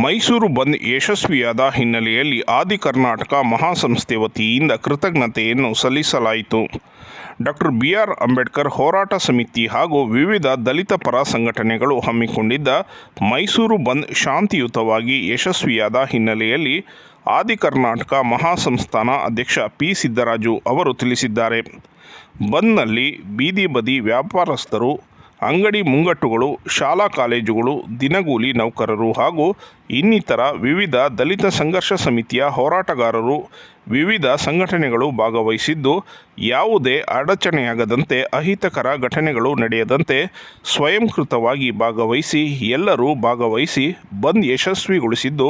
ಮೈಸೂರು ಬಂದ್ ಯಶಸ್ವಿಯಾದ ಹಿನ್ನೆಲೆಯಲ್ಲಿ ಆದಿ ಕರ್ನಾಟಕ ಮಹಾಸಂಸ್ಥೆ ವತಿಯಿಂದ ಕೃತಜ್ಞತೆಯನ್ನು ಸಲ್ಲಿಸಲಾಯಿತು. ಡಾಕ್ಟರ್ ಬಿ ಆರ್ ಅಂಬೇಡ್ಕರ್ ಹೋರಾಟ ಸಮಿತಿ ಹಾಗೂ ವಿವಿಧ ದಲಿತ ಪರ ಸಂಘಟನೆಗಳು ಹಮ್ಮಿಕೊಂಡಿದ್ದ ಮೈಸೂರು ಬಂದ್ ಶಾಂತಿಯುತವಾಗಿ ಯಶಸ್ವಿಯಾದ ಹಿನ್ನೆಲೆಯಲ್ಲಿ ಆದಿ ಕರ್ನಾಟಕ ಮಹಾಸಂಸ್ಥಾನ ಅಧ್ಯಕ್ಷ ಪಿ ಸಿದ್ದರಾಜು ಅವರು ತಿಳಿಸಿದ್ದಾರೆ. ಬಂದ್ನಲ್ಲಿ ಬೀದಿ ಬದಿ ವ್ಯಾಪಾರಸ್ಥರು ಅಂಗಡಿ ಮುಂಗಟ್ಟುಗಳು, ಶಾಲಾ ಕಾಲೇಜುಗಳು, ದಿನಗೂಲಿ ನೌಕರರು ಹಾಗೂ ಇನ್ನಿತರ ವಿವಿಧ ದಲಿತ ಸಂಘರ್ಷ ಸಮಿತಿಯ ಹೋರಾಟಗಾರರು ವಿವಿಧ ಸಂಘಟನೆಗಳು ಭಾಗವಹಿಸಿದ್ದು, ಯಾವುದೇ ಅಡಚಣೆಯಾಗದಂತೆ ಅಹಿತಕರ ಘಟನೆಗಳು ನಡೆಯದಂತೆ ಸ್ವಯಂಕೃತವಾಗಿ ಭಾಗವಹಿಸಿ, ಎಲ್ಲರೂ ಭಾಗವಹಿಸಿ ಬಂದ್ ಯಶಸ್ವಿಗೊಳಿಸಿದ್ದು,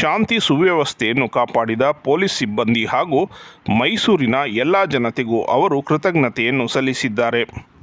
ಶಾಂತಿ ಸುವ್ಯವಸ್ಥೆಯನ್ನು ಕಾಪಾಡಿದ ಪೊಲೀಸ್ ಸಿಬ್ಬಂದಿ ಹಾಗೂ ಮೈಸೂರಿನ ಎಲ್ಲ ಜನತೆಗೂ ಅವರು ಕೃತಜ್ಞತೆಯನ್ನು ಸಲ್ಲಿಸಿದ್ದಾರೆ.